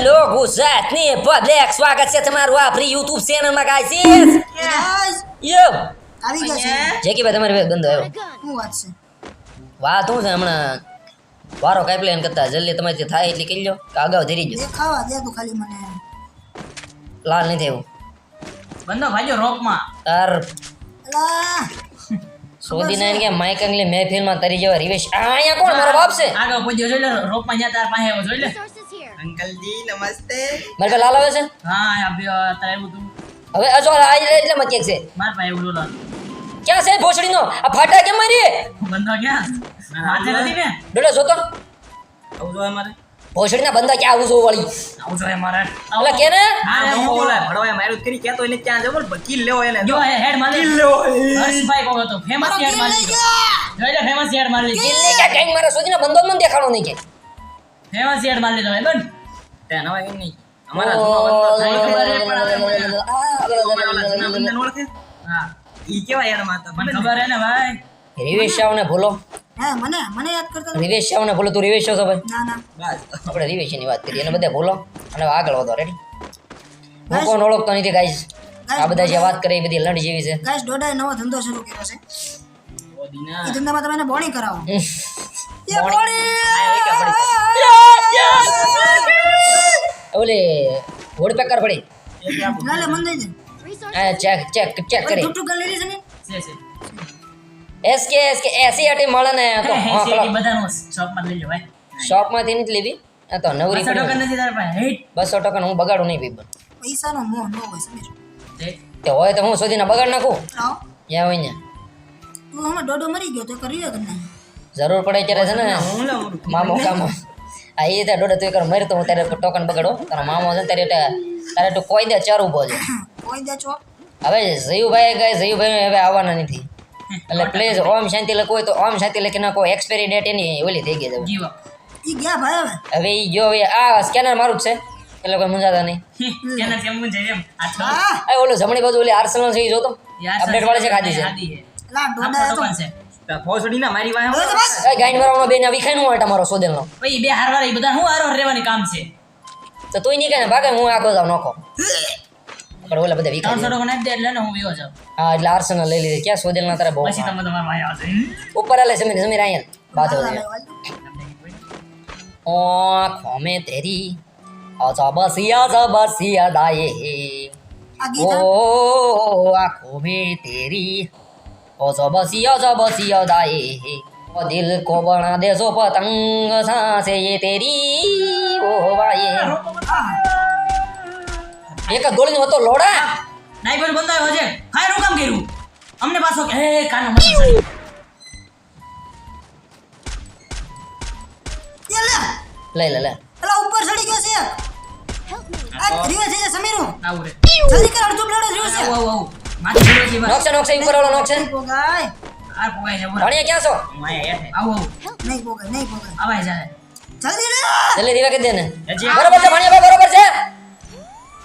Hello ગુજરાતની public સ્વાગત છે તમારું આપણી યુટ્યુબ ચેનલમાં ગાઈસ યો આવી ગયા છે જેકી ભાઈ તમારી ગંદો આવ્યો શું વાત છે વાત શું છે હમણાં વારો કાઈ પ્લેન કરતા જલ્દી તમારી થાય એટલી કરી લો કે અગાઉ ધીરી જો ખાવા દે તો ખાલી મને લાલ નહીં દેવું બંદો ભાઈઓ રોકમાં તાર અલા શોધી ના કે માઇક અંગલી મહેફિલમાં તરી જેવા રિવેશ. આ અહીંયા કોણ? મારો બાપ છે? આગળ પૂજ્યો જોઈ લે રોકમાં જ્યાં તાર પાસે જોઈ લે. અંકલ જી નમસ્તે. મારે લાલ આવે છે? હા આ તારે તું હવે આ આ એટલે મત છે? માર પાસે આવ્યું લાલ ક્યાં છે ભોસડીનો? આ ફાટા કેમ મારી બંધો ક્યાં? હાથે નથી ને? ડોલે જોતો. આવું જોઈએ મારે. ભોસડીના બંધા ક્યાં આવું છો વળી? આવું જોઈએ મારે. એટલે કે ને હા હું હું. ઓલા ભડવાએ માર્યું કરી કહેતો એને ક્યાં જવું વકીલ લેવો એને જો હે હેડ મારી. લેવો હર્ષભાઈ કહો તો ફેમસ હેડ કિલ મારી લઈ ગયા જોઈ લે ફેમસ હેડ મારી કિલ્લે ક્યાં? કઈ મારા શોધીના બંધો મને દેખાણો નહીં કે. ફેમસ હેડ નવા નહીં. અમારા જૂનો બંધો પણ ઓળખે? હા. ઈ કેવા યાર માતા મને ખબર હે ને ભાઈ. રિવેશ ભૂલો હે મને મને યાદ કરતો? રિવેશ ભૂલો તું રિવેશ છો છો ભાઈ? ના ના. બસ. આપણે રિવેશની વાત કરીએ. એને બધા ભૂલો અને આગળ વધો રેડી હું કોણ ઓળખતો નથી ગાઈસ આ બધા જે વાત કરે એ બધી લડ જેવી છે. ગાઈસ નવો ધંધો શરૂ કર્યો છે. ઓદીના. એ ધંધામાં તમે એને બોણી કરાવો. એ બોણી. ઓલે વોડ પેકર પડી. મન દઈ દે. ચેક ચેક ચેક કરી. કરી છે ને? છે છે. એસકે એસકે એસી આટી મળે ને તો. એ બધાનું શોપમાં લઈ લો ભાઈ શોપમાંથી નથી લેવી આ તો નવરી બસો ટકા નથી તારા પાસે હેટ બસો ટકા હું બગાડું નહીં પીપર પૈસાનો મોહ ન હોય સમીર તે. તે હોય તો હું શોધીને બગાડ નાખું? જ્યાં હોય ને તું હમણાં ડોડો મરી ગયો તો કરી કરી નાખ. જરૂર પડે ત્યારે છે ને. મામો કામો. આ એ ત્યાં ડોડો તું એક મરી તો હું ત્યારે ટોકન બગાડો. તારો મામો છે તારે ત્યારે તારે તું કોઈ દે ચાર ઊભો છે. કોઈ દે છો હવે જયુભાઈ ગઈ જયુભાઈ હવે આવવાના નથી. એટલે પ્લીઝ ઓમ શાંતિ લખવું હોય તો ઓમ શાંતિ લખી નાખો. એક્સપાયરી ડેટ એની ઓલી થઈ ગઈ જીવો ઈ ગયા ભાઈ હવે? ઈ જો હવે આ સ્કેનર મારું જ છે. એટલે કોઈ મૂંઝાતા નહીં. સ્કેનર કેમ મુંજે એમ? આ તો ઓલો જમણી બાજુ ઓલી આર્સેનલ છે ઈ જોતો? યાર અપડેટ વાળે છે ખાધી છે? લા ડોડા તો. છે. ભોસડી ના મારી વાહે બસ. ગાઈન વાળાનો બેન આ વિખાઈ નું હોય તમારો સોદેલનો. ભાઈ બે એ બધા હું હારો રહેવાની કામ છે? તો તું નહીં કહે ભાગે હું આગળ જાઉં નોખો. પણ ઓલા બધા વિખાઈ ત્રણસો જાય. ટકા નાખી દે એટલે ને હું વિયો જાઉં હા એટલે આર્સેનલ લઈ લીધી ક્યાં સોદેલના તારે બહુ પછી તમે તમારા ભાઈ આવશે ઉપર આલે સમીર સમીર આયન બાત હો હાલ, ગઈ હાલ, હાલ. आँखों में तेरी आजा बसिया जा बसिया दाए આ ગીત હા? ओ आँखों में तेरी आजा बसिया जा बसिया दाए ओ दिल को बना दे सो पतंग सांसे ये तेरी ओ वाये એક ગોળીનો હતો લોડા. નાઈબર બંધ આવ્યો છે ફાયર હું કામ કર્યું? અમને પાછો હે કાનો મત એ લે. લે લે લે. પેલા ઉપર ચડી ગયો છે આ રીવે છે જે આવું રે જલ્દી કર અડધું બ્લેડ રહ્યું છે. આવું આવું આવું. માથે ચડ્યો છે બસ. નોકશે નોકશે ઉપર વાળો નોકશે પોગાય. આ પોગાય છે બોલા. ક્યાં છો? માયા હેઠે આવું આવું. નહીં પોગાય નહીં પોગાય. આવાય જાય. જલ્દી રે. જલ્દી રીવા કરી દે ને. બરોબર છે ભણ્યા ભાઈ બરોબર છે.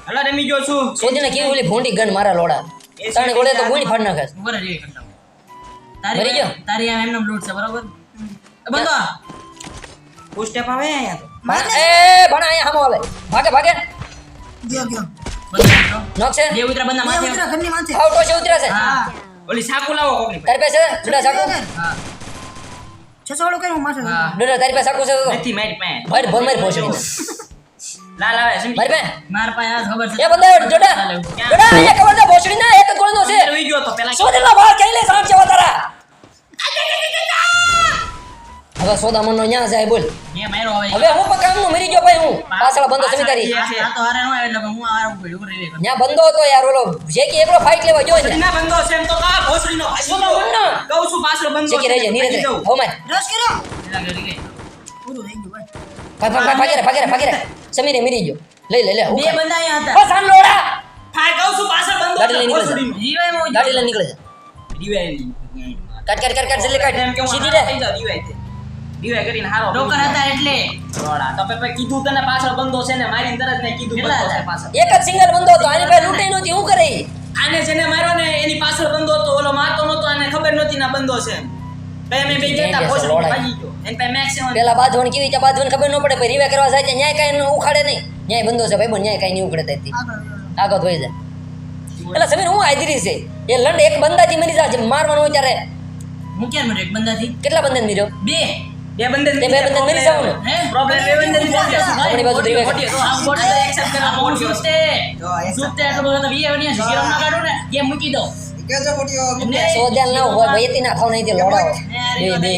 હલા રમી ગયો છું. શોધીને કેવી ઓલી ભૂંડી ગન મારા લોડા? ત્રણ ગોળે તો ગોળી ફાડ નાખે બરાબર એ કરતા મરી તારી ગયો? તારી આ એમનો લૂટ છે બરાબર? બંધો ફૂલ સ્ટેપ આવે અહીંયા તો. એ ભણા અહીંયા હામો આવે ભાગે ભાગે. ગયો ગયો. નોક છે? દેવ ઉતરા બંદા માથે. ઉતરા ઘરની માથે. આઉટ છે ઉતરા છે. હા. ઓલી સાકુ લાવો કોકની તારી પાસે જુડા સાકુ? હા છસો વાળો કઈ હું માથે. હા. ડોડા તારી પાસે સાકુ છે તો નથી મારી પાસે. મારી ભર મારી પોછડી લાલ આવે છે મારી પાસે માર પાસે આ ખબર છે. એ બંદા જોડા. જોડા અહીંયા ખબર છે ભોસડી ના એક જ ગોળનો છે. અંદર ગયો તો પેલા સોદેલા બહાર કઈ લે સામ છે વધારા. હવે સોદા મનનો ન્યા જાય બોલ. હવે. હવે હું પણ કામનું મરી ગયો ભાઈ હું. પાછળ બંધો ન્યા બંધો હતો યાર ઓલો જે કે એકલો ફાઇટ લેવા ગયો ને બંધો છે એમ તો કા ભોસડીનો ભાઈ. ના, ના. કહું છું પાછળ બંધો કે રહી. જાય નીરજ હો માર. રસ કર્યો? એલા ગરી ગઈ. પૂરું થઈ ગયું ભાઈ. ભાગ ભાગ ભાગ સમીરે મરી ગયો. લઈ લે લે હું બે બંદા અહીંયા હતા. બસ આમ લોડા. હા કહું છું પાછળ બંદો ગાડી લઈને નીકળે. જીવાય મોજ. ગાડી લઈને નીકળે છે કટ કાટ કાટ કાટ જલ્દી કાટ સીધી રે. તે. દિવાળી કરીને હારો ડોકર હતા એટલે. લોડા. તો પે કીધું તને પાછળ બંધો છે ને મારીને તરત ને કીધું બંદો છે પાછળ. એક જ સિંગલ બંદો હતો આની પાસે લૂંટાઈ નહોતી હું કરે? આને જેને માર્યો ને એની પાછળ બંધો હતો ઓલો મારતો નતો આને ખબર નહોતી ના બંધો છે બે મે બે ગયા તા, જઈ ભાગી ગયો. પેલા બાંધવાની કેવી રીતે બાંધવાની ખબર ન પડે પછી રીવે કરવા જાય ત્યાં કાંઈ ઉખાડે નહીં. ન્યાય બંધો છે ભાઈ બંધ ન્યાય કાંઈ નહીં ઉકળે ત્યાંથી. આગળ થઈ જાય. એટલે સમીર હું આદરી છે? એ લંડ એક બંદાથી મરી જાય મારવાનું હોય ત્યારે. હું ક્યાં એક બંદાથી કેટલા બંદા મર્યો? બે. બે બંદે બે બંદા મરી જાવ ને પ્રોબ્લેમ બે આપણી બાજુ. તો આ કરવા તો. જીરો ના કાઢું ને, એ મૂકી દો. એમને સોદાલ ના હોય ભયતી ના ખાવ નહીં તે લોડો. બે બે.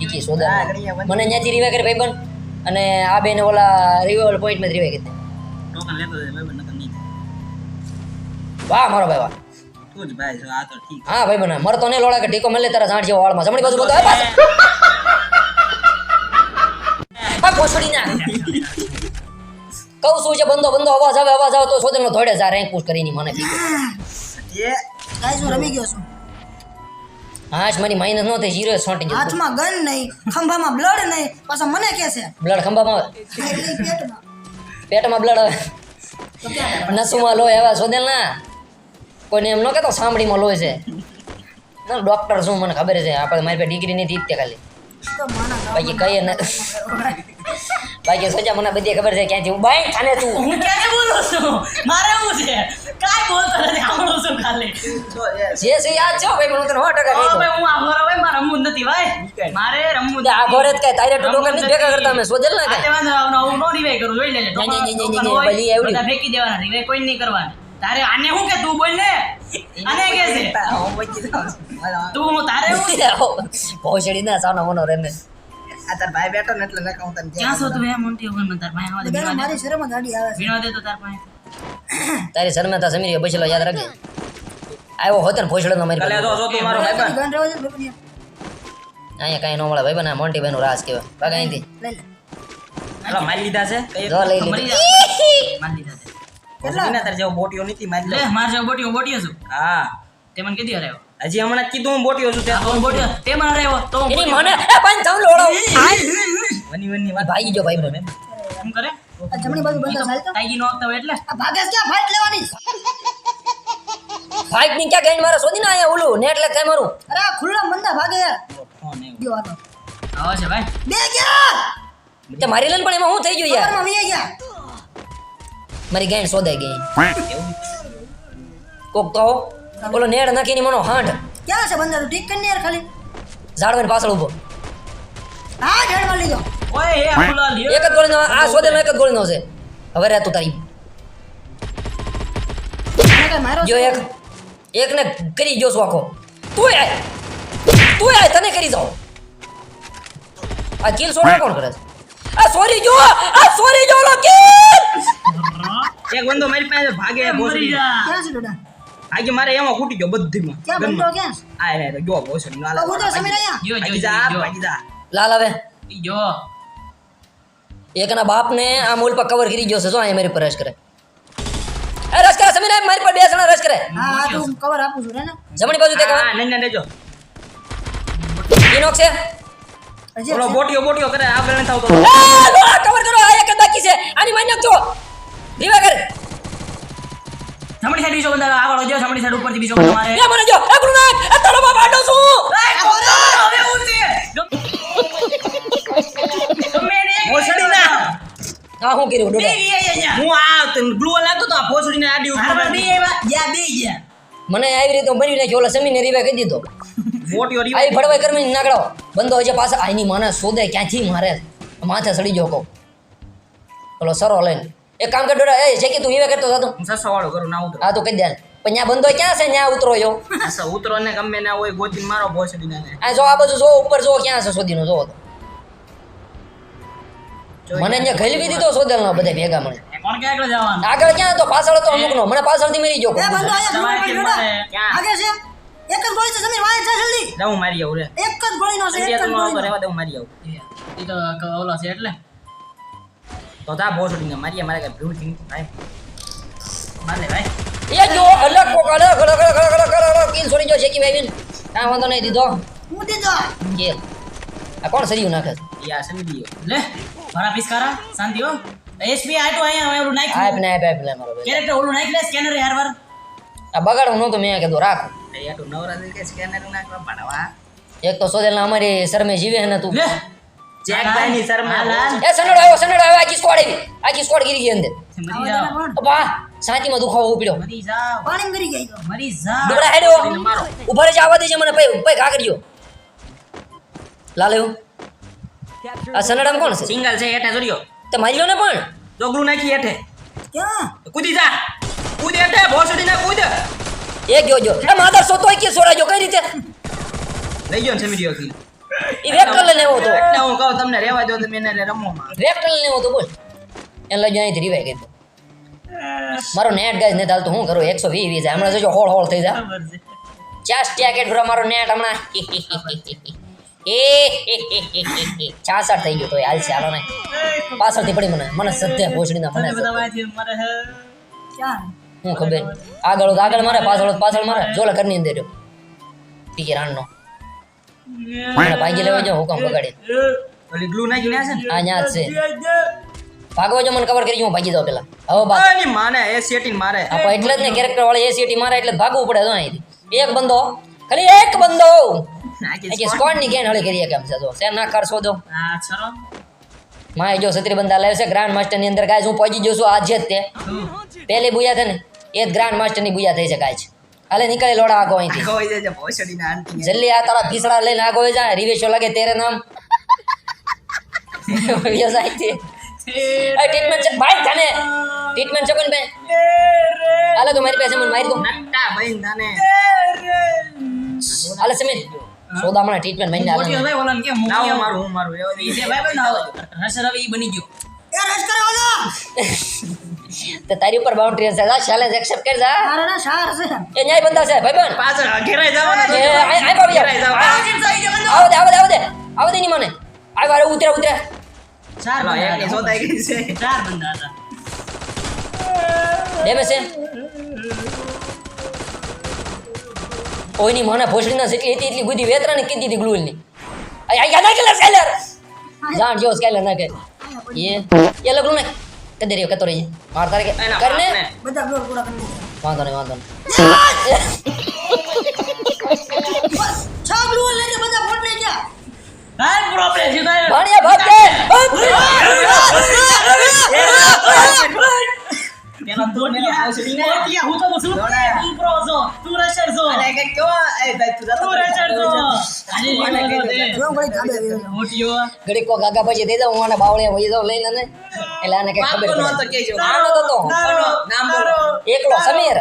ને. સોદા મને ત્યાંથી રિવાઈ કરે ભાઈ અને આ બેને ઓલા રિવાઈવલ પોઈન્ટમાં રીવે કીધું ટોકન લેતો જાય ભાઈ નકર નહીં. વાહ મારો ભાઈ વાહ. તું જ ભાઈ છો આ તો ઠીક. હા ભાઈ બના મરતો નહીં લોડા કે ટીકો મળે તારા ઝાડ જેવો વાળમાં. જમણી બાજુ બધો પાછો. આ પોછડી ના કહું શું છે બંધો બંધો અવાજ આવે અવાજ આવે તો સોદન નો ધોડે જા રેન્ક પુશ કરીને મને પીકે એ ગાઈસ હું રમી ગયો છું. હાશ મારી માઇનસ નો થઈ જીરો છોટી જતો હાથમાં ગન નહીં ખંભામાં બ્લડ નહીં પાછા મને કે છે. બ્લડ ખંભામાં? પેટમાં. પેટમાં બ્લડ આવે. નસુમાં લોહી આવે સોદેલ ના કોઈને એમ ન કહેતો સાંભળીમાં લોહી છે. ના ડોક્ટર શું મને ખબર છે આપણે મારી પાસે ડિગ્રી નથી તે ખાલી બાકી કઈ ન બાકી સોજા મને બધી ખબર છે ક્યાંથી હું બાઈ ખાને તું? હું ક્યાંથી બોલું છું? મારે એવું છે. કાઈ બોલતો નથી આવડો છું ખાલી. જે છે યાદ છો ભાઈ મને તને સો ટકા ઓ કહી ભાઈ હું આઘોરો ભાઈ મારે રમવું નથી ભાઈ. મારે રમવું દઉં આ ઘરે જ કઈ તારે તો ટોકન નથી. ભેગા કરતા અમે સોજલ ના કઈ? વાંધો આવનો હું નો રિવાઈ કરું જોઈ નહીં, નહીં, નહીં, નહીં, હોય, બધી એવડી. બધા ફેંકી દેવાના રિવાઈ કોઈ નહીં કરવાની. તારે આને હું કે તું બોલ ને? આને કે છે? હું તું તારે એવું છે? ભોસડી ના સાનો મનો રેને આ તાર ભાઈ બેઠો ને એટલે નકા હું તને ક્યાં છો. તું એમ મોટી વગર તાર ભાઈ આવવા દે, બેન મારી શરમ ગાડી આવે છે. વીણવા દે તો તાર ભાઈ. તારી શરમેતા સમીર બચેલો યાદ રાખજે. આવ્યો હોત ભોસડો નો મારી કાલે તો જો તું મારો ભાઈ ગન રહેવા દે ભાઈ અહીંયા કઈ નો મળે ભાઈ બના મોન્ટી બેનો રાસ કહેવાય. ભાગ અહીંથી. લઈ લે. હાલો મારી લીધા છે? કઈ જો લઈ મરી મારી લીધા છે. કેટલા? તાર જેવો બોટીઓ નથી મારી લે લે. માર જેવો બોટીઓ બોટીઓ છું. હા. તે મને કીધી હરાયો હજી હમણાં કીધું હું બોટ્યો છું ત્યાં તો બોટીઓ તે મને રહેવો તો હું એની મને એ પાંચ થાવ લોડો વની વની વાત. ભાઈ જો ભાઈ મને. એમ કરે? જમણી બાજુ બંધો ચાલતો ટાઈગી નો હોય એટલે. આ ભાગે ક્યાં ફાઇટ લેવાની? ફાઈટની ક્યાં ગેન મારે શોધી ના આયા ઓલું ને એટલે થાય મારું. અરે આ ખુલ્લા મંદા ભાગે યાર ફોન ગયો આનો આવો છે ભાઈ. બે ગયા! તે મારી લેન પણ એમાં શું થઈ ગયું યાર? મારી વી ગયા. મારી ગેન શોધાઈ ગઈ કોક તો ઓલો નેડ નાખીને મનો હાંઠ ક્યાં છે બંદર ઠીક કરી ને યાર ખાલી. ઝાડવાની પાછળ ઊભો. હા ઢેડમાં લીધો ઓય હે આપુલા લ્યો. એક જ ગોળીનો આ શોધેલો એક જ ગોળીનો છે. હવે રે તું તારી. જો એક એક ને કરી ગયો છું આખો. તું આય. તું આય તને કરી જાઉં. આ કિલ સોડા કોણ કરે છે? આ સોરી જો આ સોરી જો લો કિલ એક બંદો મારી પાસે ભાગે મરી જા. ક્યાં છે ડોડા ભાગે મારે એમાં ફૂટી ગયો બધીમાં. ક્યાં બંધો. ક્યાં? આ રે જો તો હું તો સમીર અહીંયા જો જો જા જો ભાગી જા. લાલ જો. એકના બાપને આ મૂળ પર કવર કરી ગયો છે. જો અહીંયા મારી પર રશ કરે. એ રશ કરે સમીર મારી પર બે જણા રશ કરે. હા હા તું કવર આપું છું રે ને. જમણી બાજુ તે હા કવર નન્યા દેજો. ઇનોક છે. ઓલો બોટીઓ બોટીઓ કરે આગળ નથી થાવ આ કવર કરો આ એક બાકી છે. આની માન્યો જો. રીવા કર. જમણી સાઈડ બીજો બંદા આગળ જો જમણી સાઈડ ઉપરથી બીજો બંદો મારે. એ મને જો. એ ગુરુનાથ એ તળો બાપ આડો છું. હવે હું છે? ભોસડી ના. આ હું કર્યું? બે ડોડા ગયા હું આ ગ્લુ લાગતો તો આ ભોસડીને આડી ઉપર બે આવ્યા. યા બે ગયા. મને આવી રીતે બની નાખ્યો ઓલા સમીને રીવા કહી દીધો. મોટી ઓરી આઈ ફડવાઈ કરમી નાગડો બંદો હજે પાછા. આની માને શોધે ક્યાંથી મારે? માથે સડી જો કો ઓલો સરો લઈને. એક કામ કર ડોડા એ કે તું રીવા કરતો હતો. હું સસો વાળો કરું ના ઉતરો. હા તો કહી દે પણ ત્યાં બંધો ક્યાં છે? ત્યાં ઉતરો યો સસો ઉતરો ને ગમે ના હોય ગોતી મારો ભોસડીને ને આ જો આ બધું જો ઉપર જો ક્યાં છે શોધીનો જો. તો મને ત્યાં ગલવી દીધો શોધેલ નો બધા ભેગા મળે. કોણ કે આગળ જવાનું? આગળ ક્યાં તો પાછળ તો અમુક નો મને પાછળથી મરી ગયો એ બંધો અહીંયા તમારે ખુલ્લો કેમ પડી મારે? ડોડા ક્યાં? આગે છે. એક જ ગોળી છે સમીર વાય જા જલ્દી. દઉં હું મારી આવું રે. એક જ ગોળીનો છે એક જ ગોળી નો રેવા ગોળીનો રહેવા દે હું મારી આવું. એ તો ઓલા છે એટલે. તો તા ભોસડીને મારી મારે કઈ ભૂલ થઈ ભાઈ મારે ભાઈ. એ જો અલગ કોક અલગ અલગ અલગ અલગ અલગ અલગ કિલ છોડી જો શેકી ભાઈ કાંઈ વાંધો નહીં દીધો. હું દીધો. કે આ કોણ સરિયું નાખે છે? યા સમજી લે મારા પિસ્કારા શાંતિ હો. એસપી આટો અહીંયા ઓલું આપ નાખ્યું ને આપ આપ લે મારો કેરેક્ટર ઓલું નાખી લે સ્કેનર યાર વાર આ બગાડવું નહોતું મેં કીધું રાખ. ગયો તું નવરાત્રી કે સ્કેનર નાખવા પાડવા એક તો સોદેલ અમારી શરમે જીવે ને તું. લે ની શરમા હાલ, હાલ. એ સનેડો આવ્યો સનેડો આવ્યો આખી સ્કોડ આવી આખી સ્કોડ ગીરી ગઈ અંદર. મરી જાઓ. બા સાચીમાં દુખાવો ઉપડ્યો મરી જાઓ. પાણી કરી ગઈ. મરી જાઓ. ડુબડા હેડો ઊભા રહેજે આવા દેજે મને પઈ પઈ ઘા લાલ્યો આ સનડામ કોણ છે? સિંગલ છે હેઠે જોડ્યો. તે મારી લો ને પણ? જોગડું નાખી હેઠે. ક્યાં? કૂદી જા. કૂદ હેઠે ભોસડી ના કૂદ. એ ગયો જો એ માદર સો તોય કે સોડાજો કઈ રીતે? લઈ ગયો ને સમી કી વેક્ટર લઈને આવ્યો તો એટલે હું કહું તમને રહેવા દો તમે એને રમો માં વેક્ટર તો બોલ. અહીંથી રિવાઈ મારો નેટ ગાઈસ ને ચાલતું હું કરું? એકસો વીસ વીસ હમણાં જોજો હોળ હોળ થઈ જાય. ખબર ટેકેટ ભરા? મારો નેટ હમણાં. એ છાસઠ થઈ ગયો તો હાલ છે હાલો ને. પાછળથી પડી મને. મને સત્ય ભોસડીના મને હે. ખબર. આગળ આગળ મારે પાછળ પાછળ મારે. જોલે ઘરની અંદર ટીકી રાણનો. લેવા હુકમ બગાડી ઓલી ગ્લુ છે ને? આ ન્યા છે. ભાગવા જો મને કવર કરી હું ભાગી જાઉં પેલા. હવે બાદ આની માને એ સેટિંગ મારે. એટલે જ ને કેરેક્ટર વાળી એસીટી મારે એટલે ભાગવું પડે તો અહીંથી. એક બંદો ખાલી એક બંદો. નાખી કે સ્કોડની ગેન હળી કરીએ કેમ છે જો. સેમ ના કરશો દો. માય જો સત્રી બંદા છે ગ્રાન્ડ માસ્ટરની અંદર ગાય હું પહોંચી જઉં છું આજે જ તે. પહેલી બુયા છે ને એ જ ગ્રાન્ડ માસ્ટરની બુયા થઈ છે હાલે નીકળે લોડા આગો અહીંથી. ખોઈ જાય છે ભોસડી ના આંટી જલ્દી આ તારા પીસડા લઈને આગો હોય જા રિવેશો લાગે તેરે નામ. વ્યવસાય છે ટ્રીટમેન્ટ છે. ભાઈ જાને ટ્રીટમેન્ટ છે કોણ બે અલે તો મારી પાસે મને મારી દો. નટ્ટા ભાઈ દાને અલે સમીર. સોદામણા ટ્રીટમેન્ટ મહિને હાલે ઓલા કે હું મારું હું મારું. એ છે ભાઈ ભાઈ ના રસ રવિ બની ગયો. એ કરે તો તારી ઉપર બાઉન્ડ્રી હશે જા ચેલેન્જ એક્સેપ્ટ કર જા. મારે ના શાર છે. એ ન્યાય બંધા છે. ભાઈબંધ પાછળ ઘેરાઈ જવાના એ આય આય ઘેરાઈ. આવો દે આવો દે આવો દે. આવો દે ની મને. આય વારે ઉતરે ઉતરે. ચાર બંધા હતા. સોતાઈ ગઈ છે. ચાર બંદા હતા. ડેમે છે ઓયની મને ભોસડીના જેટલી હતી એટલી બધી વેતરાની કીધી હતી ગ્લુલની આય આય ના કેલા સ્કાઈલર જાણ જો સ્કાઈલર ના કે એ એ લગલું ને કદે રહ્યો કતો રહી માર તારે કે એના કરને બાપને. બધા બ્લોક પૂરા કરી દીધા વાંધો નહીં વાંધો નહીં છ બ્લોક લઈને બધા ફોટ લઈ ગયા હાય પ્રોબ્લેમ છે તારે ભાણિયા ભાગ દે પેલા દોટિયા દોટિયા હું તો શું તું પ્રો છો તું રશર છો અને કે કેવો એ ભાઈ તું તું રશર છો કીધું. તે. આવ્યો છે. મોટીઓ ઘડીક કો ગાગા પછી દઈ દઉં હું આને બાવળિયા વહી જાઉં લઈને ને એટલે આને ખબર. તો તો નામ બોલો. એકલો સમીર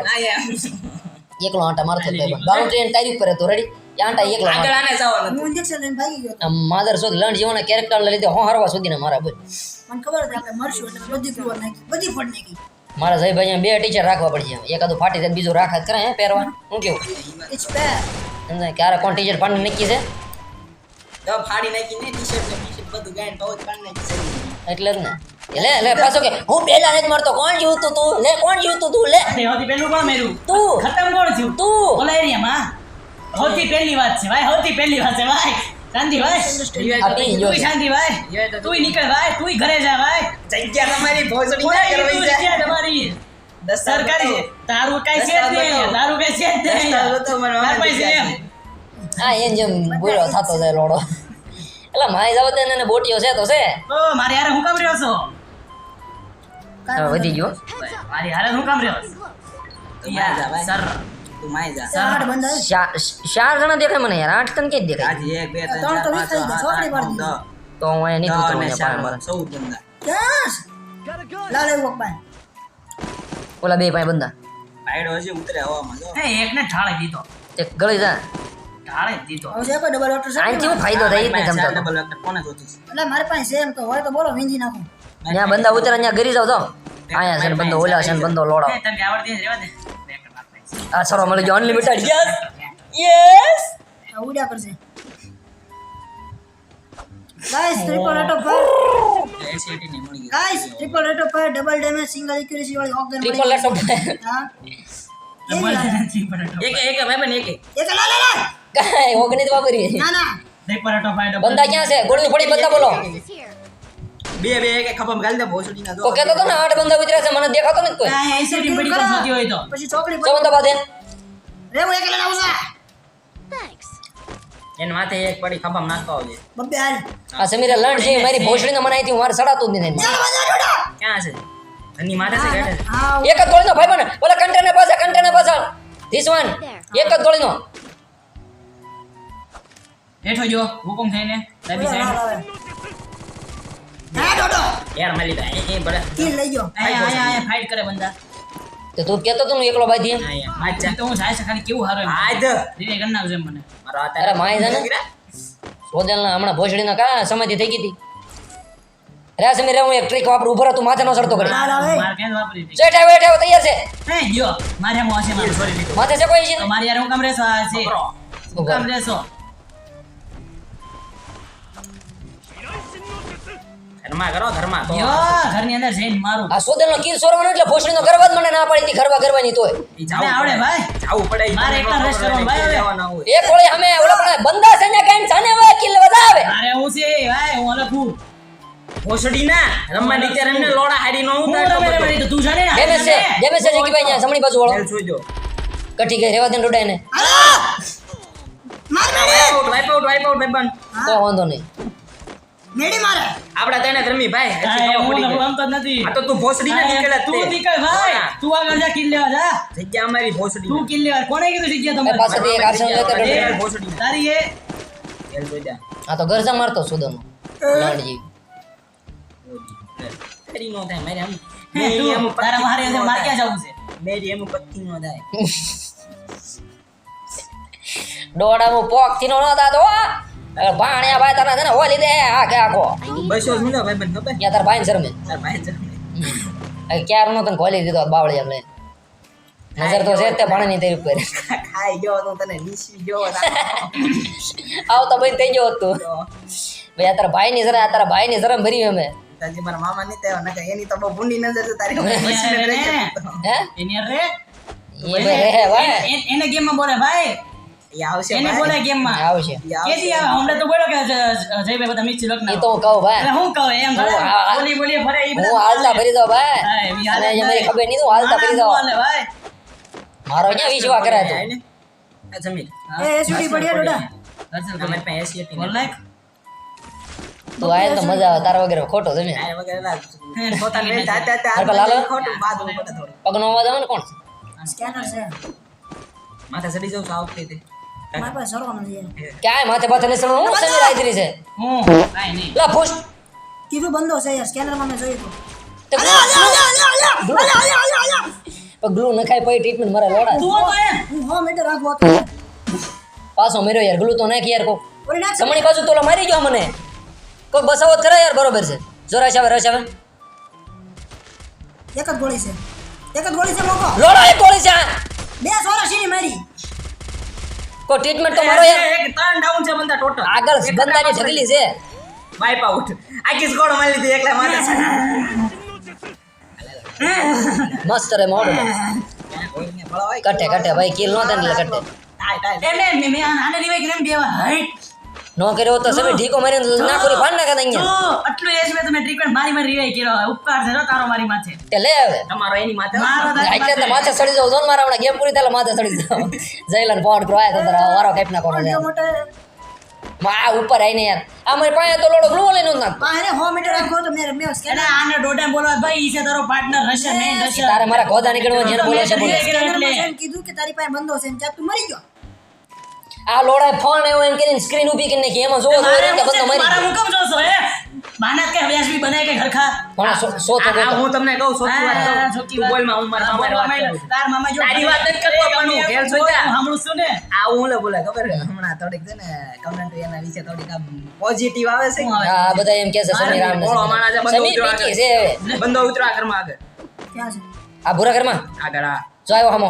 એકલો આંટા મારતો હતો બાઉન્ડ્રી એન્ડ તારી પર હતો રેડી આંટા એકલો આગળ આને જવાનું હું ઇન્જેક્શન લઈને ભાગી ગયો માધર માદર સુધ લંડ જીવોના કેરેક્ટર લીધે હું હરવા સુધી મારા બોલ મને ખબર હતી આપણે મરશું એટલે બધી ફોડ નાખી બધી ફોડ નાખી મારા જય ભાઈ બે ટીચર રાખવા પડશે એકાદું ફાટી જાય બીજું રાખા કરે હે પહેરવાનું? હું કેવું? સમજાય ક્યારે કોણ ટીચર પાણી નક્કી છે? ફાડી નાખી ને ટી-શર્ટ ને ટી-શર્ટ બધું ગાયન બહુ જ નાખી એટલે જ ને. લે લે પાછો કે હું પેલા નથી મરતો કોણ જીવતું તું? લે કોણ જીવતું તું? લે. હોતી પેલું કોણ મેરું તું. ખતમ કોણ થયું? તું. ઓલા એરિયામાં સૌથી પહેલી વાત છે ભાઈ સૌથી પહેલી વાત છે ભાઈ. શાંતિ ભાઈ. તુંય શાંતિ ભાઈ. તું નીકળ ભાઈ તું ઘરે જા ભાઈ. જગ્યા તમારી કીધું કરવી છે. છે તમારી? સરકારી તારું કઈ છે. તારું કઈ છે છે. હા એમ જેમ બોલો થતો જાય લોડો. એટલે મારી જાવ દે ને બોટીઓ છે તો છે. તો મારે હારે હું કામ રહ્યો છો? વધી ગયો. મારી હારે હું કામ રહ્યો છો? તું. સર. તું માય જા. ચાર જણા દેખાય મને યાર? આઠ તને દેખાય? આજે તો હું? લાલ ઓલા બે ભાઈ બંદા ભાઈડો હજી ઉતરે હવામાં જો. એ એકને ઠાળે દીધો. એક ગળી જા. ઠાળે દીધો. હવે છે કોઈ ડબલ ડોક્ટર છે આનથી હું ફાયદો થાય ડબલ કોને જોતું એટલે મારી પાસે છે તો હોય તો બોલો વીંજી નાખું. ત્યાં બંદા ઉતરે ત્યાં ગરી જાવ તો અહીંયા છે બંદો ઓલા છે બંદો લોડો. એ આવડતી રહેવા દે બે કલાક થાય છે. આ સરો મને જો અનલિમિટેડ યસ યસ ઉડ્યા કરશે. ગાઈસ ટ્રિપલ એટો ઓફ ફાયર એ સેટી નહીં મળી ગઈ. ગાઈસ ટ્રિપલ એટો પર ડબલ ડેમેજ સિંગલ એક્યુરેસી વાળી ઓગન ટ્રિપલ લેપટોપ હા. એક એક ભાઈ બન એક એક. લા લા લા કાઈ કાંઈ તો વાપરી ના ના. ટ્રિપલ એટો પર બંદા ક્યાં છે? ગોળની પડી બંદા બોલો. બે બે એક એક ગાલ ગાલી દે ભોસડી ના તો કહેતો તો ને આઠ બંદા ઉતર્યા છે મને દેખાતો નથી કોઈ. હા એસી ટીમ બડી થતી હોય તો. પછી ચોકડી ચો બંદા બાદે. રે હું એકલા આવું છું. એને માથે એક પડી ખભામાં નાખવા આવજે. બબ્બે હાલ. આ સમીર લણ છે મારી ભોસડીને મને અહીંથી વાર સડાતો જ ડોડો ક્યાં છે? અની માથે છે ગાડે એક જ ગોળીનો ભાઈ બને. ઓલા કન્ટેનર પાછળ કન્ટેનર પાછળ ધીસ વન એક જ ગોળીનો હેઠો જો હુકમ થઈને. ડાબી સાઈડ ડોડો તો એકલો બાધી આયા માચા તો ના? ભોસડી ના કા સમાધિ થઈ ગઈ હતી? રે સમીર હું એક ટ્રિક વાપરું. ઉભરો તું માથે નો છે તૈયાર છે. માથે છે કોઈ મારી યાર હું કમરે છે. કમરે છો પકડો. હું કામ રેસો ઘરમાં કરો ઘરમાં તો. ઘરની અંદર જઈને મારું. આ સોદેલનો કિલ સોરવાનો એટલે ભોસડીનો ગરબા જ મને ના પાડી હતી ગરબા ગરબાની તોય. ઈ આવડે ભાઈ. જાવું પડે મારે એકલા ખબર rest ભાઈ, હવે. એક ગોળી અમે ઓલા પણ બંદા છે ને કાઈ જાને વે કિલ વધાવે અરે હું છે ભાઈ હું અલખું ભોસડી ના રમવા નીચે રમને લોડા હારી નો ઉતારતો રમે રમે બધો. તો તું જાણે ને ડેમેજ છે ડેમેજ છે જીકી ભાઈ જમણી બાજુ વાળો. જોજો કઠી ગઈ રેવા દે ડોડાય ને. માર wipe out wipe out wipe out. તો વાંધો નહીં. મેડી મારે. આપડા તને ધર્મી ભાઈ નથી આ તો તું ભોસડી ના નીકળે તું નીકળ ભાઈ. તું આ જા કિલ લેવા જા. જગ્યા અમારી ભોસડી તું કિલ લેવા કોણે કીધું જગ્યા તમારે? પાછળથી એક આર્સન લેતો ભોસડી તારી એ? ખેલ જોજા. આ તો ગરજા મારતો સુદનો લાડજી. કરી નો થાય મારે આમ હે, મેરી તું, તારા મારે પત્તી નો માર થાય. ક્યાં જવું છે. મેરી એમ પત્તી નો થાય. ડોડામાં પોકથી નો દાદો ભાણ્યા ભાઈ તને છે ને હોલી દે આ કે આખો. બસો મિલો ભાઈ બન ખબર? યાર તાર ભાઈ શરમે. તાર ભાઈ શરમે. ક્યાર નો તને ખોલી દીધો બાવળી એમ લઈને? નજર તો છે જ તે ભાણે ની તેરી ઉપર. ખાઈ ગયો તો તને નીસી ગયો આવ તો ભાઈ થઈ ગયો હતું. ભાઈ આ તારા ભાઈ ની જરા આ તારા ભાઈ ની શરમ ભરી અમે. તાજી મારા મામા ની તેવા નકર એની તો બહુ ભૂંડી નજર છે તારી. હે? એની રે. ભાઈ ભાઈ એને- ગેમમાં બોલે ભાઈ? તો બોલો એ તો મજા આવે તારા વગેરે ખોટો તમે આય વગેરે અવાજ આવે ને કોણ? સ્કેનર છે. માથે ચડી જાવ સાવ થઈ મારા પાસે ક્યાંય માથે માથે નહીં હું સમીર આયતરી છે હું કાઈ નહીં લા ફૂસ કીધું બંધો છે યાર સ્કેનરમાં મેં જોયું તો અલ્યા અલ્યા અલ્યા અલ્યા અલ્યા અલ્યા અલ્યા અલ્યા પણ ગ્લુ નખાય પછી ટ્રીટમેન્ટ મારા લોડા તું તો એમ હું હો મેટર રાખવા તો પાછો મેર્યો યાર ગ્લુ તો નાખ યાર કો જમણી બાજુ તોલા મારી ગયો મને કોક બસાવો કરે યાર બરોબર છે જોરા રશ આવે રશ આવે એક જ ગોળી છે એક જ ગોળી છે મોકો લોડા એક ગોળી છે આ. બે સોરા સીની મારી કોઈ ટ્રીટમેન્ટ તો મારો એક. ટર્ન ડાઉન છે બંદા ટોટલ આગળ બંદાની ઢગલી છે. વાઇપ આઉટ આખી સ્કોડ મારી લીધી એકલા માથે મસ્ત રે મોડ. કટે કટે ભાઈ કિલ નો થાય લે એટલે કટે. ટાય. એમ મે મેં- આને રિવાઈ કરીને બેવા હાઈટ નો કર્યો હોત તો સમે ઢીકો મારીને નાખોરી ફાડ નાખા દઈએ આટલું એજ મે તમે ટ્રીટમેન્ટ મારી મારી રિવાઈ કર્યો ઉપકાર છે તારો મારી માથે. તે લે હવે. તમારો એની માથે. મારો તારી એટલે તો માથે ચડી જાવ જો મારા હમણાં ગેમ પૂરી થાલે માથે ચડી જાવ જયલન ફોન કરો આયા તો તારા વારો કાપ નાખો જો ઉપર આઈને યાર. આ મારી પાસે તો લોડો ગ્લુ લઈને નાખ. પાસે હો મીટર રાખો તો મેં મેં એટલે સ્કેનર આને દોઢે બોલવા ભાઈ ઈ છે તારો પાર્ટનર રશિયન નહીં રશિયન તારે મારા ગોદા નીકળવા જેને બોલે છે બોલે કીધું કે તારી પાસે બંધો છે એમ ત્યાં તું મરી ગયો. આ લોડાએ ફોન આવ્યો એમ કરીને સ્ક્રીન ઊભી કરીને કે એમાં જોવો મારે મારી. હુકમ જોશો હે? બાનાત કે વ્યાસબી બનાય કે ઘરખા? પણ સો તો હું તમને કહું સોચી વાત હા, કહું. તું વાત. બોલમાં હું મારા મામા વાત કરું તાર મામા જો તારી વાત જ કરતો, પણ હું ખેલ હું છું ત્યાં. સાંભળું છું ને. આ હું લે બોલે ખબર છે? હમણાં થોડીક છે ને કમેન્ટ એના વિશે થોડીક આમ પોઝિટિવ આવે છે. હા બધા એમ કે છે સમીર બોલો, આ સમીર. પીકી છે. હવે બંધો ઉતરો ઘરમાં આગળ. ક્યાં છે? આ ભૂરા ઘરમાં? આગળ આ. જો આવ્યો હમો.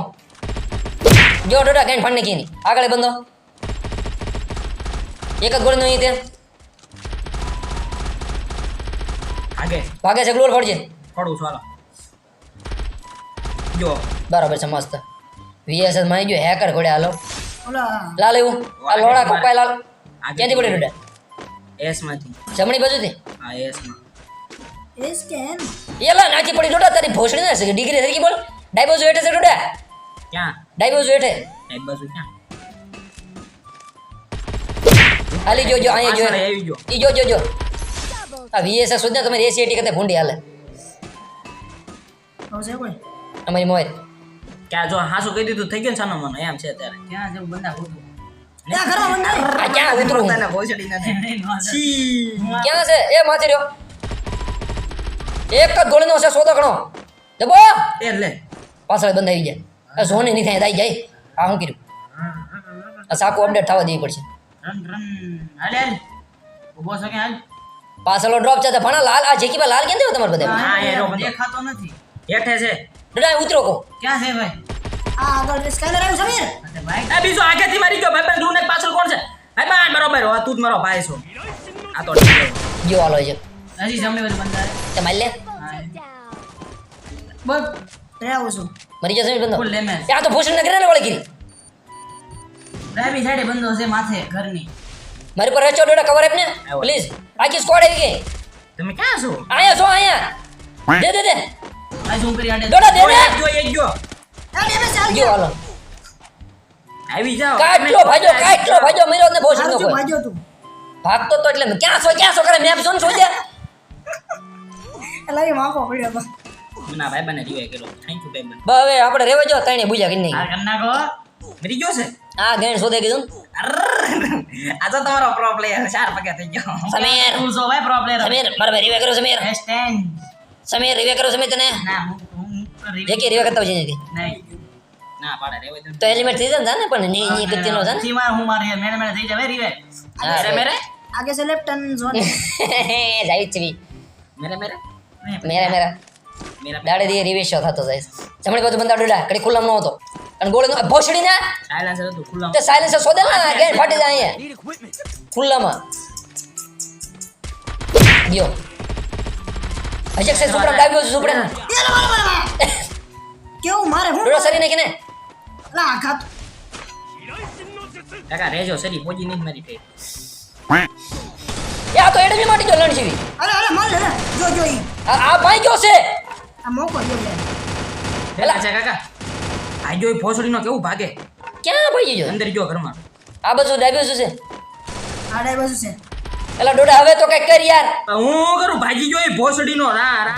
જો ડોડા કઈ ફાડ નાખી એની આગળ બંધો એક જ ગોળી નહીં તે. આગે. ભાગે છે ગ્લોર ફોડજે. થોડું ચાલો જો. બરાબર છે મસ્ત. વીએસએસમાં આવી ગયો હેકર ઘોડે હાલો. લાલ એવું? આ લોડા કપાય લાલ. ક્યાંથી પડે ડોડા એસમાંથી જમણી બાજુથી? હા એસમાં એસ કેમ એલા લા નાચી પડી ડોડા તારી ભોસડી ના છે ડિગ્રી થઈ ગઈ બોલ. ડાઈ બાજુ હેઠે છે ડોડા ક્યાં? ડાઈ બાજુ હેઠે. એક બાજુ ક્યાં? હાલી જો જો અહીંયા પાછળ જો આવી ઈ જો જો જો. આ વીએસએસ સુધી તમારી એસી એટી કરતા ભૂંડી હાલે. છે કોઈ? અમારી મોય. કે આ જો હાસુ કહી દીધું થઈ ગયું ને સાનો મનો એમ છે ત્યારે ક્યાં જવું બંદા ક્યાં ઉતરું ને. છી. ક્યાં છે? એ માથે રહ્યો. એક જ ગોળીનો છે સોદો ઘણો જબો. એ લે. પાછળ બંધાઈ જાય સોને નહીં થાય જાય. આ શું કર્યું? આ સાકુ અપડેટ થવા દેવી પડશે. રન રન હાલ હાલ. ઊભો છો કે હાલ? પાછળનો ડ્રોપ છે તો ભણા લાલ આ જેકી પર લાલ કેમ થયો તમારે બધા હા, એ રો બંદો. દેખાતો નથી. હેઠે છે. ડડા ઉતરો કો. ક્યાં છે ભાઈ? આ આગળ સ્કેનર આવ્યું સમીર અરે ભાઈ. આ બીજો આગેથી મારી ગયો. ભાઈ ડૂને પાછળ કોણ છે? ભાઈ ભાઈ બરોબર. હો તું જ મારો ભાઈ છો. આ તો. જો હાલો છે હજી જમણી બાજુ બંદા છે. તે મારી લે. બસ રે આવું છું. મરી જશે બંધો. ફૂલ ડેમેજ આ તો ભૂષણ નગરે ને વળી ગીરી ડાબી સાઈડે બંદો છે માથે ઘરની. મારી પર રેચો ડોડા કવર આપને. પ્લીઝ આખી સ્કોડ આવી ગઈ. તમે ક્યાં છો? આયા છો આયા દે દે દે. આ શું કરી આડે? ડોડા દે દે. એક જો એક જો. આ ડેમેજ ચાલ જો હાલો. આવી જાઓ. કાટલો ભાજો કાટલો ભાજો મર્યો ને ભૂષણ નો ભાજો તું. ભાગતો તો એટલે ક્યાં છો ક્યાં છો કરે મેપ જોન શોધ્યા એટલે એ માફો પડ્યો બસ. ના ભાઈ બને રીવાય કર્યો. થેન્ક યુ ભાઈ બસ હવે આપણે રેવા જો તણે બુજા કરી આ નહીં કો મરી ગયો છે? આ ગેણ શોધે કીધું આ તો તમારો પ્રો પ્લેયર ચાર પગે થઈ ગયો. સમીર. તું છો ભાઈ પ્રો પ્લેયર સમીર મારે ભાઈ રિવે કરો સમીર. હેશટેગ સમીર રિવે કરો સમીર તને. ના હું કે રિવે કરતા હોય છે નહીં. ના પાડે રેવાય તો એલિમેન્ટ થઈ જાય ને પણ ની ની ગતિ નો છે ને? હું મારી મેને મેને થઈ જાવે રીવે મેરે મેરે? આગે છે લેફ્ટ ટર્ન ઝોન જાય છે બી. મેરે મેરે મેરા? મેરા મેરા. દાડે દે રિવેશ થતો જાય જમણી બાજુ બંદા ડોડા કડી ખુલ્લામ ન હતો. અને ગોળી નો ભોસડી ના? સાયલેન્સર હતું ખુલ્લા તે સાયલેન્સર શોધે ના ગેટ ફાટી જાય અહીંયા. ખુલ્લામાં. ગયો. અજક સે સુપડા ડાબ્યો છે સુપડા કેવું મારે હું? ડોડા સરી નાખીને લા આઘાત કાકા રેજો સરી પોજી નહીં મારી પે યા તો એડમી માટી જો લણ જીવી અરે અરે માર લે લે. જો જો આ આ ભાઈ ગયો છે. આ મોકો જો લે. પેલા છે કાકા. આ જો ભોસડીનો કેવું ભાગે? ક્યાં ભાઈ ગયો? અંદર જો ઘરમાં. આ બધું ડાબ્યો શું છે. આડે બાજુ છે. એલા ડોડા હવે તો કઈ કર યાર. હું કરું? ભાજી ગયો એ ભોસડીનો રા રા.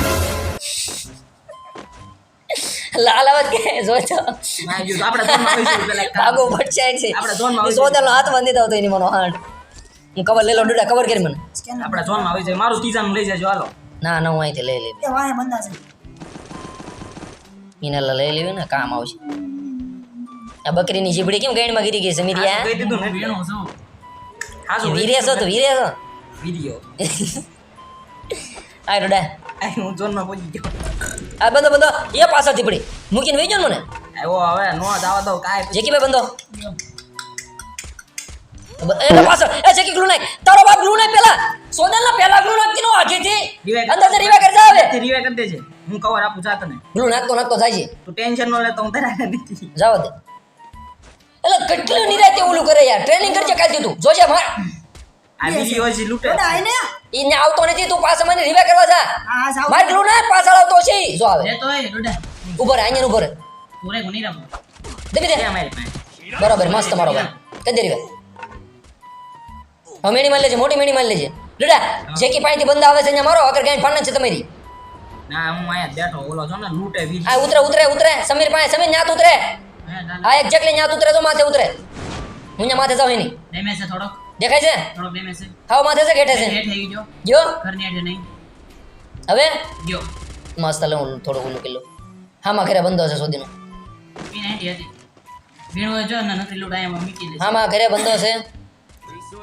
લાલ અવાજ કે જો તો ના જો આપણે તો આવીશું પેલા. ભાગો પડશે છે. આપણે ઝોનમાં આવી હાથ બાંધી દઉં તો એની મનો હાંડ. હું કવર લઈ લો ડોડા કવર કરી મને. આપણે ધોનમાં આવી જાય મારું ત્રીજાનું લઈ જજો હાલો. ના ના હું અહીંથી લઈ લઈ વાહે બંધા છે. એને લઈ લેવી ને કામ આવશે. આ બકરીની જીબડી કેમ ગઈણમાં ગીરી ગઈ છે મીરિયા કહી દીધું ને વીણું છું. હાસુ વીરે છો. તો વીરે છો. વીરિયો આય ડોડા. આ હું ઝોનમાં પહોંચી ગયો. આ બંદો બંદો એ પાછળ પડી. મૂકીને વેજો ને મને? આવ્યો હવે નો દાવા દો કાય જેકી ભાઈ બંધો. એ પાછળ એ જેકી ગ્લુ નાખ. તારો બાપ ગ્લુ નાખ પેલા સોનલ ના પેલા ગ્લુ નાખ કીનો આગેથી અંદરથી રીવા કરજા આવે રિવાય કરી દેજે. હું કવર આપું ચા તને. ગ્લુ નાખતો નાખતો થાય છે. તું ટેન્શન ન લેતો હું નથી જાવ દે. એટલે કેટલું નિરાતે ઓલું કરે યાર. ટ્રેનિંગ કરજે કાલથી તું. જોજે માર. આ વિડિયો હજી લૂંટે. ડોડા આઈને ઈને આવતો નથી તું પાછા મને રિવે કરવા જા. સાવ માર ગલું નાખ પાછળ આવતો છે. જો આવે. લેતો એ ડોડા ઉપર રહે અહીંયા ઊભો રહે. તું ગુની રામ દે દે. પાસે. બરાબર મસ્ત મારો ભાઈ. કઈ દે રીવા. હવે મેણી મારી લેજે મોટી મેણી મારી લેજે. ડડા જેકી પાણીથી બંધ આવે છે ને મારો અગર ગાંઠ ફાડના છે તમારી. ના હું અહીંયા બેઠો ઓલો છો ને લૂંટે આ ઉતરે ઉતરે ઉતરે. સમીર પાસે સમીર ન્યાત ઉતરે. હે આ એક્ઝેક્ટલી ન્યાત ઉતરે તો માથે ઉતરે. હું ન્યા માથે જાવ એની. ડેમેજ છે થોડો દેખાય છે? થોડો ડેમેજ છે. હાવ માથે છે ઘેઠે છે. હેઠ થઈ ગયો. જો ઘરની હેઠે નહીં. હવે? જો મસ્ત લે હું થોડું ઓલું કિલો હામાં ઘરે બંધો છે સોદીનો. પીને હેઠી હતી. વીણું જો ને નકરી લૂંટ અહીંયા મૂકી દે હામાં ઘરે બંધો છે.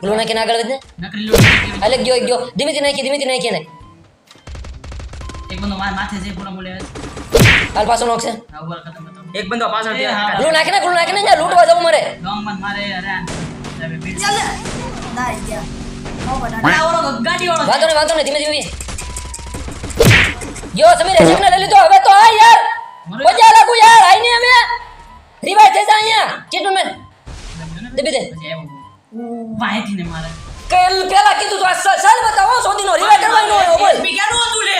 ઓલું નાખીને આગળ વધને નકરી લૂટ. અલગ ગયો ગયો. ધીમેથી નાખી ધીમેથી નાખી ને એક બંદો માર માથે છે પૂરો બોલે હાલ પાછો નોખશે આ ઉપર ખતમ ખતમ. એક બંદો પાછળ એ હા. ઓલું નાખીને ઓલું નાખીને ત્યાં લૂટવા જવું મારે. લોંગ મન મારે અરે. ચાલ ના ગયા. નો આ ઓલો ગાડી વાળો વાંધો નહીં વાંધો નહીં ધીમે ધીમે. યો સમીર એજેકને લઈ લીધો. હવે તો આ યાર. મજા લાગુ યાર. આઈ ને અમે. રિવાઇવ થઈ જા અહીંયા. કીધું મેં? દેબી દે પછી આવ્યો વાંહેથી ને મારે. કે પેલા કીધું તો સાલ બતાવો સોદીનો. રિવાઇવ કરવાનો હોય બોલ બી કેનો તું લે?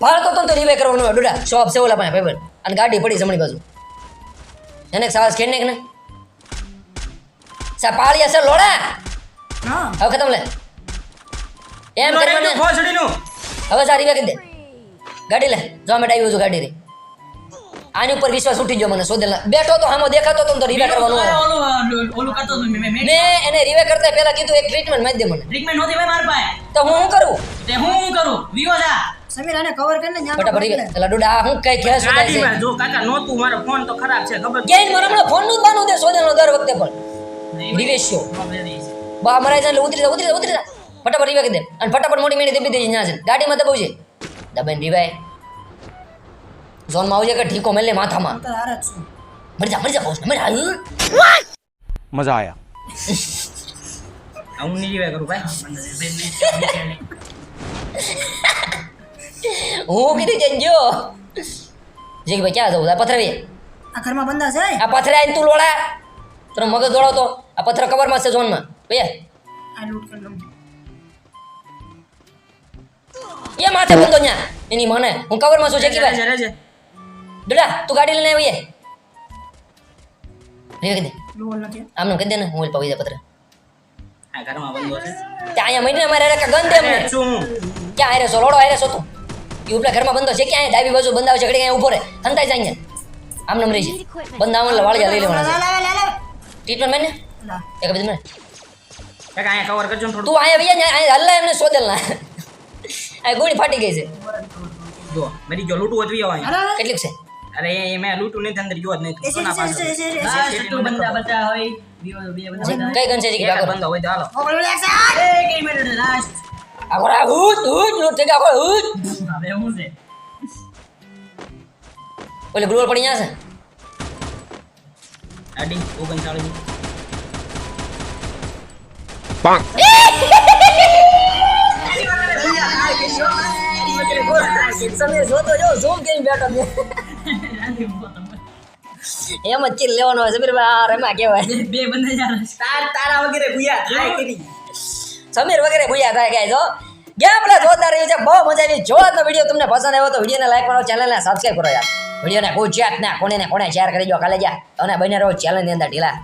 ભારત તો તો રિવાઇવ કરવાનો હોય ડોડા. શોપ છે ઓલા પાસે ભાઈ અને ગાડી પડી જમણી બાજુ. એને સાવસ ખેડ ને સા પાળિયા છે લોડા. હા. હવે ખતમ લે. એમ કરવાનું હવે રિવે કરી દે. ગાડી લે. જો અમે ડાઈવ ગાડી રે આની ઉપર વિશ્વાસ ઉઠી ગયો મને સોદેલ બેઠો તો હામો દેખાતો તો રિવે કરવાનો ઓલું કરતો મેં- મેં મેં મેં એને રિવે કરતા પહેલા કીધું એક ટ્રીટમેન્ટ મારી દે મને. ટ્રીટમેન્ટ નોતી ભાઈ મારા પાસે. તો હું શું કરું? તે હું શું કરું? વિવો જા. સમીર આને કવર કરીને ન્યા ફટાફટ એટલે ડોડા હું કઈ ખેસ શોધાય છે? ગાડીમાં જો કાકા નહોતું મારો ફોન તો ખરાબ છે ખબર છે? ક્યાંય હમણાં ફોનનું બાનું દે સોદેલનો દર વખતે પણ. બા મરાઈ જાય ઉતરી જા ઉતરી જા ઉતરી જા. ફટાફટ રિવે કરી દે. અને ફટાફટ મોટી મેણી દબી દે ત્યાં છે ગાડીમાં દબાવજે. દબાઈને રિવાય ઝોનમાં આવજે કે ઠીકો મેલે માથામાં? મરી જા મરી જા બોસ મરી જા. મજા આયા. હું નહીં જીવ્યા કરું ભાઈ. હું કીધી જજો જે. ભાઈ ક્યાં જવું પથરાવી. આ ઘરમાં બંધા છે? આ પથરે આવીને તું લોડા તને મગજ દોડાવતો આ પથરા કવરમાં છે ઝોનમાં. ભાઈ આ લૂટ કરી લઉં. એ માથે બંધો ન્યા. એની મને. હું કવરમાં છું જે ભાઈ. રહેજે. તું ગાડી લઈને આવી રે કે દે આમને કહી દે ને હું પવી દે પત્ર આ ઘરમાં બંધો છે ત્યાં અહીંયા મહિને અમારે કે ગંધ એમને અરે શું ક્યાં આરે છો લોડો આરે સો તું ઈ ઉપલા ઘરમાં બંધો છે ક્યાં ડાબી બાજુ બંધાવ છે ઘડી અહીંયા ઊભો રહે સંતાઈ જાય અહીંયા આમ નમ રહી છે બંધાવ એટલે વાળિયા લઈ લેવાના લા લા લા લા ટ્રીટમેન્ટ મેં ને એક બધું મને કાકા અહીંયા કવર કરજો થોડું તું અહીંયા વૈયા અહીંયા હલ્લા એમને સોદેલ ના આ ગોળી ફાટી ગઈ છે જો મેરી જો લૂંટવું હતું આવા અહીંયા. કેટલીક છે અરે એ મેં લૂંટું નથી અંદર ગયો જ નહીં. કોના પાસે? હા બંદા બધા હોય કઈ ગન છે કાકો બંધો હોય તો હાલો. ઓગળ એક્શન એ કઈ મિનિટ લાસ્ટ આખો હુત હુત લૂટ થઈ ગયો આખો હવે હું છે? ઓલે ગ્લોર પડી ગયા છે? અડી ઓગણચાળીસ. તમે જોતો જો ઝૂમ કરીને બેઠો છે? એમ જ ચીલ લેવાનો હોય સમીર ભાઈ આ કેવાય કહેવાય. બે બંને તાર તારા વગેરે ભૂયા થાય કરી સમીર વગેરે ભૂયા થાય ગાય જો. ગયા આપણે જોરદાર રહ્યું છે બહુ મજા આવી. જો આજનો વીડિયો તમને પસંદ આવ્યો તો વિડીયોને લાઈક કરો ચેનલને સબસ્ક્રાઈબ કરો યાર. વિડીયોને કોઈ ચેટ ના કોને ને કોને શેર કરી દો કાલે જા. અને બને રહો ચેનલની અંદર ઢીલા.